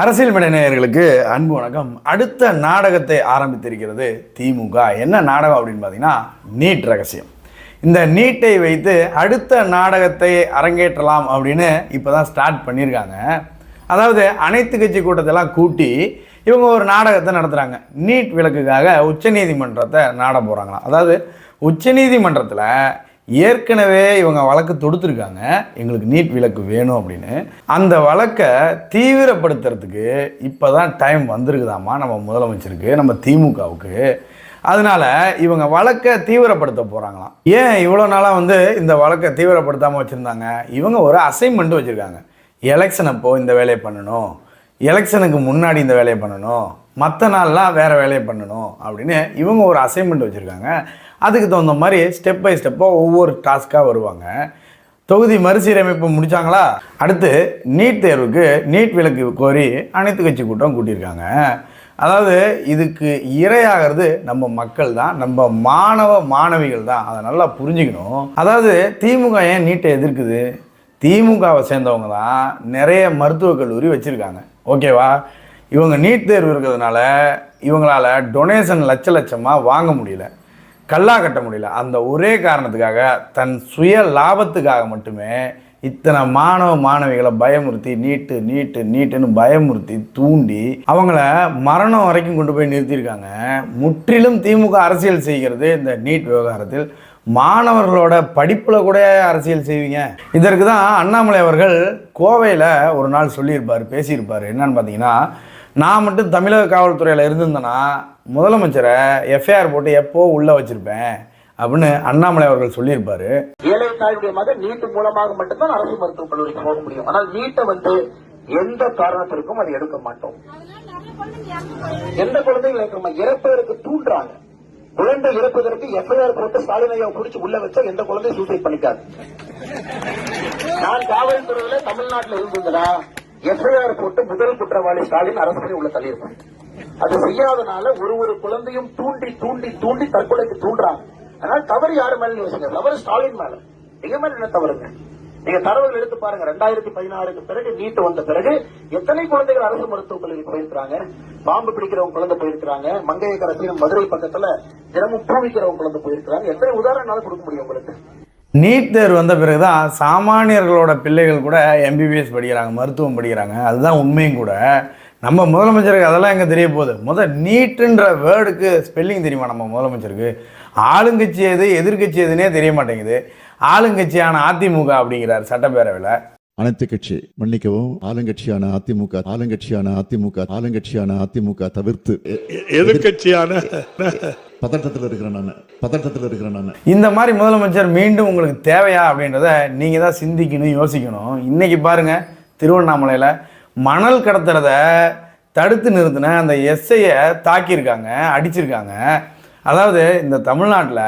அரசியல் மடைநேயர்களுக்கு அன்பு வணக்கம். அடுத்த நாடகத்தை ஆரம்பித்திருக்கிறது திமுக. என்ன நாடகம் அப்படின்னு பார்த்தீங்கன்னா நீட் ரகசியம். இந்த நீட்டை வைத்து அடுத்த நாடகத்தை அரங்கேற்றலாம் அப்படின்னு இப்போ தான் ஸ்டார்ட் பண்ணியிருக்காங்க. அதாவது அனைத்து கட்சி கூட்டத்தெல்லாம் கூட்டி இவங்க ஒரு நாடகத்தை நடத்துகிறாங்க நீட் விளக்குக்காக உச்சநீதிமன்றத்தை நாட போகிறாங்களாம் அதாவது உச்சநீதிமன்றத்தில் ஏற்கனவே இவங்க வழக்கு தொடுத்துருக்காங்க. எங்களுக்கு நீட் விலக்கு வேணும் அப்படின்னு. அந்த வழக்கை தீவிரப்படுத்துறதுக்கு இப்போ தான் டைம் வந்திருக்குதாம்மா நம்ம முதலமைச்சருக்கு நம்ம திமுகவுக்கு. அதனால இவங்க வழக்கை தீவிரப்படுத்த போகிறாங்களாம் ஏன் இவ்வளோ நாளாக வந்து இந்த வழக்கை தீவிரப்படுத்தாமல் வச்சுருந்தாங்க? இவங்க ஒரு அசைன்மெண்ட் வச்சுருக்காங்க. எலெக்ஷன் அப்போது இந்த வேலையை பண்ணணும். எலெக்ஷனுக்கு முன்னாடி இந்த வேலையை பண்ணணும் மற்ற நாள்லாம் வேறு வேலையை பண்ணணும் அப்படின்னு இவங்க ஒரு அசைன்மெண்ட் வச்சுருக்காங்க. அதுக்கு தகுந்த மாதிரி ஸ்டெப் பை ஸ்டெப்பாக ஒவ்வொரு டாஸ்க்காக வருவாங்க. தொகுதி மறுசீரமைப்பு முடித்தாங்களா அடுத்து நீட் தேர்வுக்கு நீட் விலக்கு கோரி அனைத்து கட்சி கூட்டம் கூட்டியிருக்காங்க. அதாவது இதுக்கு இரையாகிறது நம்ம மக்கள் தான் நம்ம மாணவ மாணவிகள் தான். அதை நல்லா புரிஞ்சுக்கணும். அதாவது திமுக ஏன் நீட்டை எதிர்க்குது? திமுகவை சேர்ந்தவங்க தான் நிறைய மருத்துவக் கல்லூரி வச்சுருக்காங்க. ஓகேவா? இவங்க நீட் தேர்வு இருக்கிறதுனால இவங்களால டொனேஷன் லட்ச லட்சமாக வாங்க முடியல. கல்லா கட்ட முடியல. அந்த ஒரே காரணத்துக்காக தன் சுய லாபத்துக்காக மட்டுமே இத்தனை மாணவ மாணவிகளை பயமுறுத்தி நீட்டு நீட்டு நீட்டுன்னு பயமுறுத்தி தூண்டி அவங்கள மரணம் வரைக்கும் கொண்டு போய் நிறுத்தியிருக்காங்க. முற்றிலும் திமுக அரசியல் செய்கிறது இந்த நீட் விவகாரத்தில். மாணவர்களோட படிப்பில் கூட அரசியல் செய்வீங்க. இதற்கு தான் அண்ணாமலை அவர்கள் கோவையில் ஒரு நாள் சொல்லியிருப்பார் பேசியிருப்பார். என்னன்னு பார்த்தீங்கன்னா நான் மட்டும் தமிழக காவல்துறையில் இருந்திருந்தேன்னா முதலமைச்சரை எஃப்ஐஆர் போட்டு எப்போ உள்ளே வச்சுருப்பேன் அப்படின்னு அண்ணாமலை அவர்கள் சொல்லியிருப்பார். ஏழை தாயுடைய மகன் நீட்டு மூலமாக மட்டும்தான் அரசு மருத்துவக் கல்லூரிக்கு போக முடியும். ஆனால் நீட்டை வந்து எந்த காரணத்திற்கும் அதை எடுக்க மாட்டோம். எந்த குழந்தைகள் இறப்பதற்கு தூண்டுறாங்க. குழந்தை இறப்பதற்கு எஃப்ஐஆர் போட்டு ஸ்டாலினையா குடிச்சு உள்ள வச்சா எந்த குழந்தையும் சூசைட் பண்ணிக்காது. நான் காவல்துறையில தமிழ்நாட்டில் இருந்ததுன்னா எஃப்ஐஆர் போட்டு முதல் குற்றவாளி ஸ்டாலின் அரசு உள்ள தள்ளியிருப்பேன். அது செய்யாதனால ஒரு ஒரு குழந்தையும் தூண்டி தூண்டி தூண்டி தற்கொலைக்கு தூண்டுறாங்க அதனால தவறு யாரு மேல யோசிங்க. தவறு ஸ்டாலின் மேல. எங்க மேல என்ன தவறுங்க? நீங்க தரவுகள் எடுத்து பாருங்க. ரெண்டாயிரத்தி பதினாறுக்கு பிறகு நீட்டு வந்த பிறகு எத்தனை குழந்தைகள் அரசு மருத்துவக் கல்லூரி போயிருக்கிறாங்க? பாம்பு பிடிக்கிறவங்க குழந்தை போயிருக்கிறாங்க. மங்கைய கரசியும் மதுரை பக்கத்துல தினமும் பூவிக்கிறவங்க குழந்தை போயிருக்கிறாங்க. எத்தனை உதாரணம் கொடுக்க முடியும் உங்களுக்கு? நீட் தேர்வு வந்த பிறகு தான் சாமானியர்களோட பிள்ளைகள் கூட எம்பிபிஎஸ் படிக்கிறாங்க மருத்துவம் படிக்கிறாங்க. அதுதான் உண்மையும் கூட. நம்ம முதலமைச்சருக்கு அதெல்லாம் எங்கே தெரிய போகுது? முதல் நீட்டுன்ற வேர்டுக்கு ஸ்பெல்லிங் தெரியுமா நம்ம முதலமைச்சருக்கு? ஆளுங்கட்சி எது எதிர்க்கட்சி எதுனே தெரிய மாட்டேங்குது. ஆளுங்கட்சியான அதிமுக அப்படிங்கிறார் சட்டப்பேரவையில். அனைத்து கட்சி மன்னிக்கவும் ஆளுங்கட்சியான அதிமுக ஆளுங்கட்சியான அதிமுக ஆளுங்கட்சியான அதிமுக தவிர்த்து எதிர்கட்சியான பதட்டத்தில் இருக்கிறேன் நான் பதட்டத்தில் இருக்கிறேன் நான். இந்த மாதிரி முதலமைச்சர் மீண்டும் உங்களுக்கு தேவையா அப்படின்றத நீங்கள் தான் சிந்திக்கணும் யோசிக்கணும். இன்னைக்கு பாருங்க திருவண்ணாமலையில் மணல் கடத்துறத தடுத்து நிறுத்தின அந்த எஸ்ஐயை தாக்கியிருக்காங்க அடிச்சிருக்காங்க. அதாவது இந்த தமிழ்நாட்டில்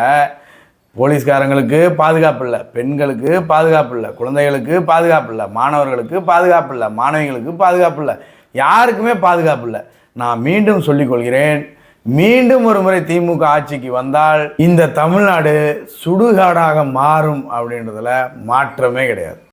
போலீஸ்காரங்களுக்கு பாதுகாப்பு இல்லை பெண்களுக்கு பாதுகாப்பு இல்லை குழந்தைகளுக்கு பாதுகாப்பு இல்லை மாணவர்களுக்கு பாதுகாப்பு இல்லை மாணவிகளுக்கு பாதுகாப்பு இல்லை யாருக்குமே பாதுகாப்பு இல்லை. நான் மீண்டும் சொல்லிக்கொள்கிறேன் மீண்டும் ஒரு முறை திமுக ஆட்சிக்கு வந்தால் இந்த தமிழ்நாடு சுடுகாடாக மாறும் அப்படின்றதுல மாற்றமே கிடையாது.